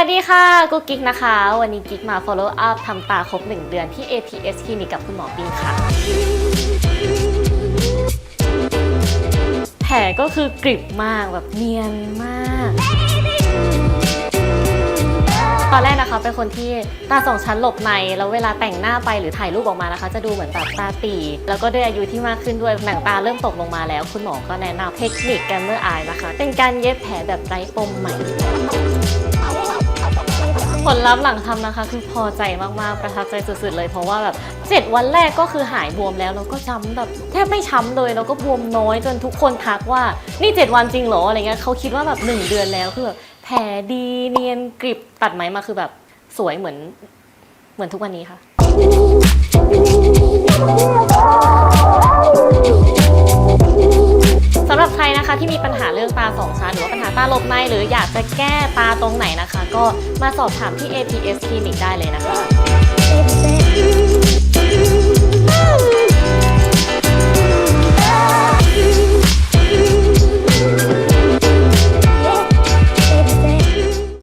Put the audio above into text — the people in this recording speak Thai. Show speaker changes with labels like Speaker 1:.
Speaker 1: วัสดีค่ะกุ๊กกิ๊กนะคะ วันนี้กิ๊กมา follow up ทำตาครบ 1 เดือนที่ ATS คลินิกกับคุณหมอปิงค่ะ แผลก็คือกริบมากแบบเนียนมาก ตอนแรกนะคะเป็นคนที่ตาสองชั้นหลบใน แล้วเวลาแต่งหน้าไปหรือถ่ายรูปออกมานะคะ จะดูเหมือนแบบตาตี แล้วก็ด้วยอายุที่มากขึ้นด้วยหนังตาเริ่มตกลงมาแล้ว คุณหมอก็แนะนำเทคนิคแกมเมอร์อายนะคะ เป็นการเย็บแผลแบบไร้ปมใหม่ ผลลัพธ์หลังทำนะคะ คือพอใจมากๆ ประทับใจสุดๆเลย เพราะว่าแบบเจ็ดวันแรกก็คือหายบวมแล้ว แล้วก็ช้ำแบบแทบไม่ช้ำเลย แล้วก็บวมน้อยจนทุกคนทักว่า นี่ 7 วันจริงเหรออะไรเงี้ยเขาคิดว่าแบบ 1 เดือนแล้วคือแบบแผลดีเนียนกริบตัดไหมมาคือแบบสวยเหมือนเหมือนทุกวันนี้ค่ะ ใครนะคะที่มีปัญหาเรื่องตาสองชั้นหรือว่าปัญหาตาหลบในหรืออยากจะแก้ตาตรงไหนนะคะ ก็มาสอบถามที่ APS คลินิกได้เลยนะคะ